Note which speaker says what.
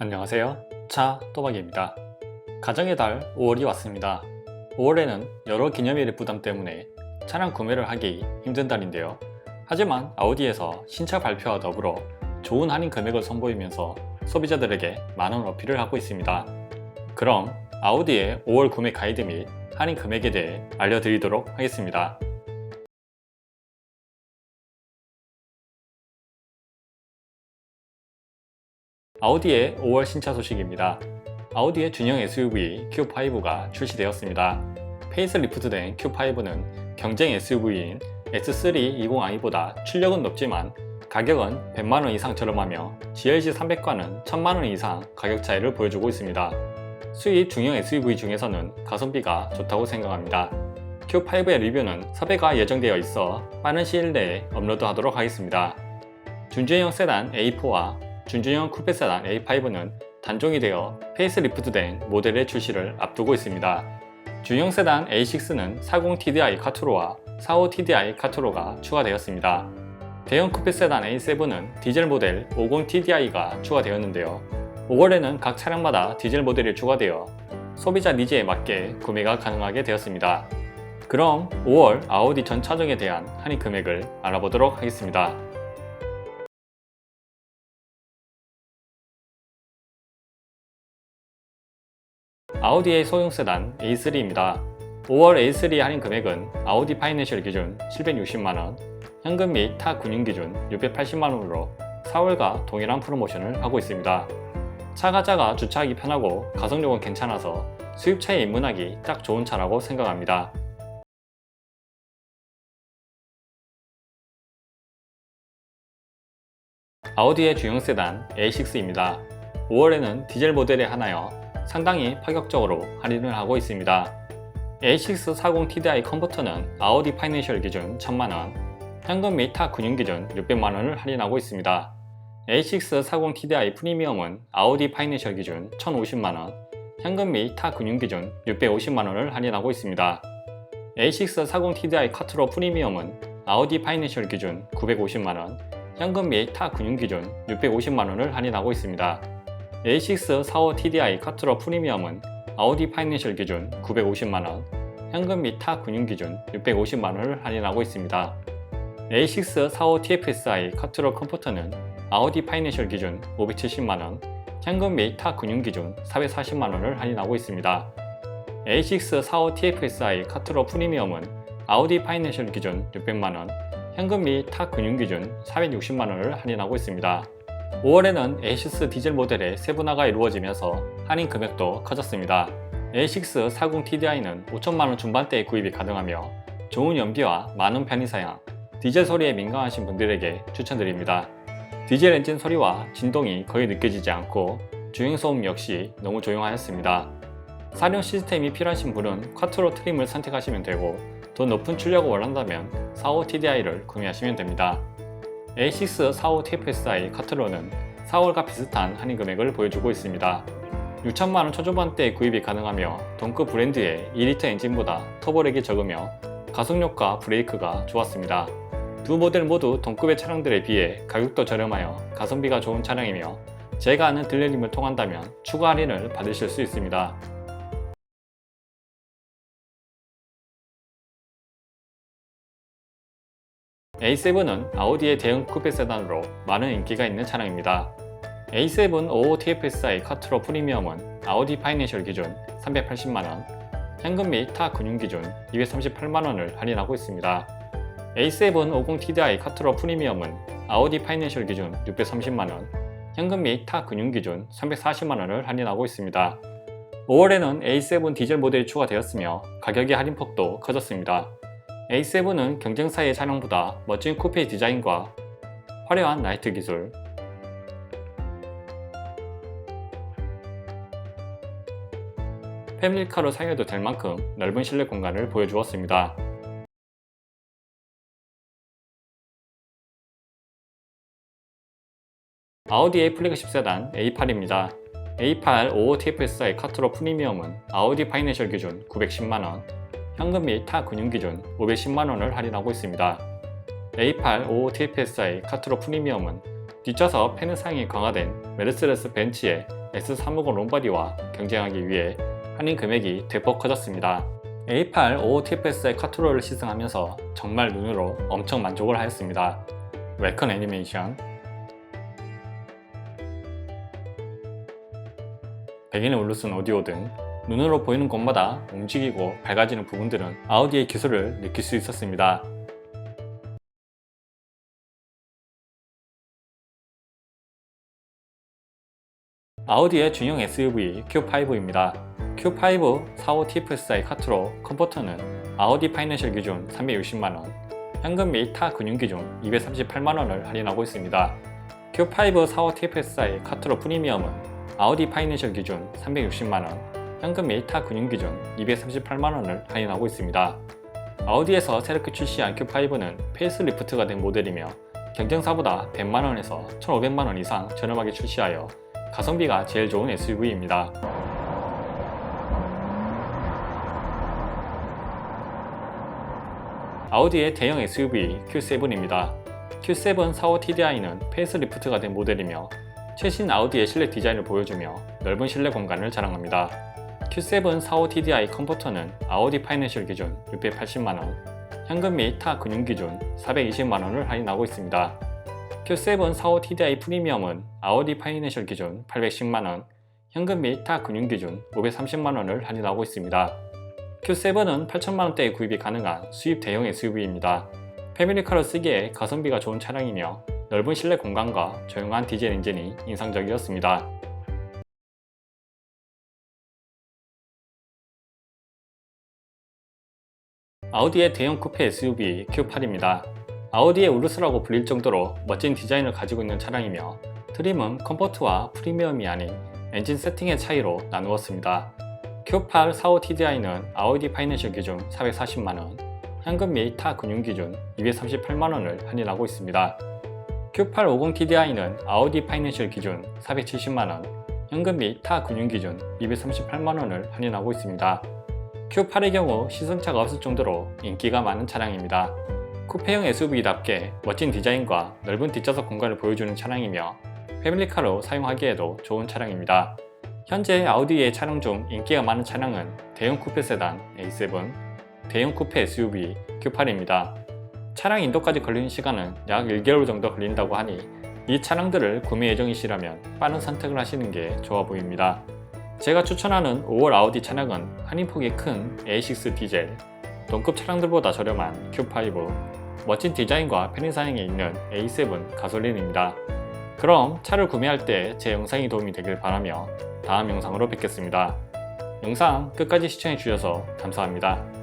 Speaker 1: 안녕하세요. 차 또박입니다. 가정의 달 5월이 왔습니다. 5월에는 여러 기념일의 부담 때문에 차량 구매를 하기 힘든 달인데요. 하지만 아우디에서 신차 발표와 더불어 좋은 할인 금액을 선보이면서 소비자들에게 많은 어필을 하고 있습니다. 그럼 아우디의 5월 구매 가이드 및 할인 금액에 대해 알려드리도록 하겠습니다. 아우디의 5월 신차 소식입니다. 아우디의 준형 SUV Q5가 출시되었습니다. 페이스리프트된 Q5는 경쟁 SUV인 S3 20i보다 출력은 높지만 가격은 100만원 이상 저렴하며 GLC 300과는 1000만원 이상 가격 차이를 보여주고 있습니다. 수입 중형 SUV 중에서는 가성비가 좋다고 생각합니다. Q5의 리뷰는 섭외가 예정되어 있어 빠른 시일 내에 업로드하도록 하겠습니다. 준준형 세단 A4와 준준형 쿠페 세단 A5는 단종이 되어 페이스리프트된 모델의 출시를 앞두고 있습니다. 중형 세단 A6는 40TDI 카투로와 45TDI 카투로가 추가되었습니다. 대형 쿠페 세단 A7은 디젤 모델 50TDI가 추가되었는데요. 5월에는 각 차량마다 디젤 모델이 추가되어 소비자 니즈에 맞게 구매가 가능하게 되었습니다. 그럼 5월 아우디 전 차종에 대한 할인 금액을 알아보도록 하겠습니다. 아우디의 소형 세단 A3입니다. 5월 A3 할인 금액은 아우디 파이낸셜 기준 760만원, 현금 및타 금융 기준 680만원으로 4월과 동일한 프로모션을 하고 있습니다. 차가 작아 주차하기 편하고 가성력은 괜찮아서 수입차에 입문하기 딱 좋은 차라고 생각합니다. 아우디의 주형 세단 A6입니다. 5월에는 디젤 모델에 하나여 상당히 파격적으로 할인을 하고 있습니다. A6 40TDI 컨버터는 아우디 파이낸셜 기준 1000만원, 현금 및 타 금융 기준 600만원을 할인하고 있습니다. A6 40TDI 프리미엄은 아우디 파이낸셜 기준 1050만원, 현금 및 타 금융 기준 650만원을 할인하고 있습니다. A6 40TDI 카트로 프리미엄은 아우디 파이낸셜 기준 950만원, 현금 및 타 금융 기준 650만원을 할인하고 있습니다. A6 45 TDI 카트로 프리미엄은 아우디 파이낸셜 기준 950만원, 현금 및 타 금융 기준 650만원을 할인하고 있습니다. A6 45 TFSI 카트로 컴포터는 아우디 파이낸셜 기준 570만원, 현금 및 타 금융 기준 440만원을 할인하고 있습니다. A6 45 TFSI 카트로 프리미엄은 아우디 파이낸셜 기준 600만원, 현금 및 타 금융 기준 460만원을 할인하고 있습니다. 5월에는 A6 디젤 모델의 세분화가 이루어지면서 할인 금액도 커졌습니다. A6 40TDI는 5천만원 중반대에 구입이 가능하며 좋은 연비와 많은 편의사양, 디젤 소리에 민감하신 분들에게 추천드립니다. 디젤 엔진 소리와 진동이 거의 느껴지지 않고 주행소음 역시 너무 조용하였습니다. 사륜 시스템이 필요하신 분은 쿼트로 트림을 선택하시면 되고 더 높은 출력을 원한다면 45TDI를 구매하시면 됩니다. A6 45 TFSI 카트로는 4월과 비슷한 할인 금액을 보여주고 있습니다. 6천만원 초중반대에 구입이 가능하며 동급 브랜드의 2리터 엔진보다 터보력이 적으며 가속력과 브레이크가 좋았습니다. 두 모델 모두 동급의 차량들에 비해 가격도 저렴하여 가성비가 좋은 차량이며 제가 아는 딜러님을 통한다면 추가 할인을 받으실 수 있습니다. A7은 아우디의 대형 쿠페 세단으로 많은 인기가 있는 차량입니다. A7 55 TFSI 카트로 프리미엄은 아우디 파이낸셜 기준 380만원, 현금 및 타 금융 기준 238만원을 할인하고 있습니다. A7 50 TDI 카트로 프리미엄은 아우디 파이낸셜 기준 630만원, 현금 및 타 금융 기준 340만원을 할인하고 있습니다. 5월에는 A7 디젤 모델이 추가되었으며 가격의 할인폭도 커졌습니다. A7은 경쟁사의 차량보다 멋진 쿠페 디자인과 화려한 라이트 기술, 패밀리카로 사용해도 될 만큼 넓은 실내 공간을 보여주었습니다. 아우디의 플래그십 세단 A8입니다. A8 55 TFSI 카트로 프리미엄은 아우디 파이낸셜 기준 910만원, 현금 및 타 금융 기준 510만 원을 할인하고 있습니다. A8 55 TFSI 카트로 프리미엄은 뒷좌석 패널상이 강화된 메르세데스 벤츠의 S350 롱바디와 경쟁하기 위해 할인 금액이 대폭 커졌습니다. A8 55TFSI 카트로를 시승하면서 정말 눈으로 엄청 만족을 하였습니다. 웰컨 애니메이션 백인의 울루슨 오디오 등 눈으로 보이는 곳마다 움직이고 밝아지는 부분들은 아우디의 기술을 느낄 수 있었습니다. 아우디의 중형 SUV Q5입니다. Q5 45 TFSI 카트로 컴포터는 아우디 파이낸셜 기준 360만원, 현금 및 타 금융 기준 238만원을 할인하고 있습니다. Q5 45 TFSI 카트로 프리미엄은 아우디 파이낸셜 기준 360만원, 현금 및타 금융 기준 238만 원을 할인하고 있습니다. 아우디에서 새롭게 출시한 Q5는 페이스리프트가 된 모델이며 경쟁사보다 100만 원에서 1,500만 원 이상 저렴하게 출시하여 가성비가 제일 좋은 SUV입니다. 아우디의 대형 SUV Q7입니다. Q7 45 TDI는 페이스리프트가 된 모델이며 최신 아우디의 실내 디자인을 보여주며 넓은 실내 공간을 자랑합니다. Q7 45 TDI 컴포터는 아우디 파이낸셜 기준 680만원, 현금 및 타 금융 기준 420만원을 할인하고 있습니다. Q7 45 TDI 프리미엄은 아우디 파이낸셜 기준 810만원, 현금 및 타 금융 기준 530만원을 할인하고 있습니다. Q7은 8천만원대에 구입이 가능한 수입 대형 SUV입니다. 패밀리카로 쓰기에 가성비가 좋은 차량이며 넓은 실내 공간과 조용한 디젤 엔진이 인상적이었습니다. 아우디의 대형 쿠페 SUV Q8입니다. 아우디의 우르스라고 불릴 정도로 멋진 디자인을 가지고 있는 차량이며 트림은 컴포트와 프리미엄이 아닌 엔진 세팅의 차이로 나누었습니다. Q8 45 TDI는 아우디 파이낸셜 기준 440만원, 현금 및 타 금융 기준 238만원을 할인하고 있습니다. Q8 50 TDI는 아우디 파이낸셜 기준 470만원, 현금 및 타 금융 기준 238만원을 할인하고 있습니다. Q8의 경우 시승차가 없을 정도로 인기가 많은 차량입니다. 쿠페형 SUV답게 멋진 디자인과 넓은 뒷좌석 공간을 보여주는 차량이며 패밀리카로 사용하기에도 좋은 차량입니다. 현재 아우디의 차량 중 인기가 많은 차량은 대형 쿠페 세단 A7, 대형 쿠페 SUV Q8입니다. 차량 인도까지 걸리는 시간은 약 1개월 정도 걸린다고 하니 이 차량들을 구매 예정이시라면 빠른 선택을 하시는 게 좋아 보입니다. 제가 추천하는 5월 아우디 차량은 할인폭이 큰 A6 디젤, 동급 차량들보다 저렴한 Q5, 멋진 디자인과 편의 사양에 있는 A7 가솔린입니다. 그럼 차를 구매할 때 제 영상이 도움이 되길 바라며 다음 영상으로 뵙겠습니다. 영상 끝까지 시청해 주셔서 감사합니다.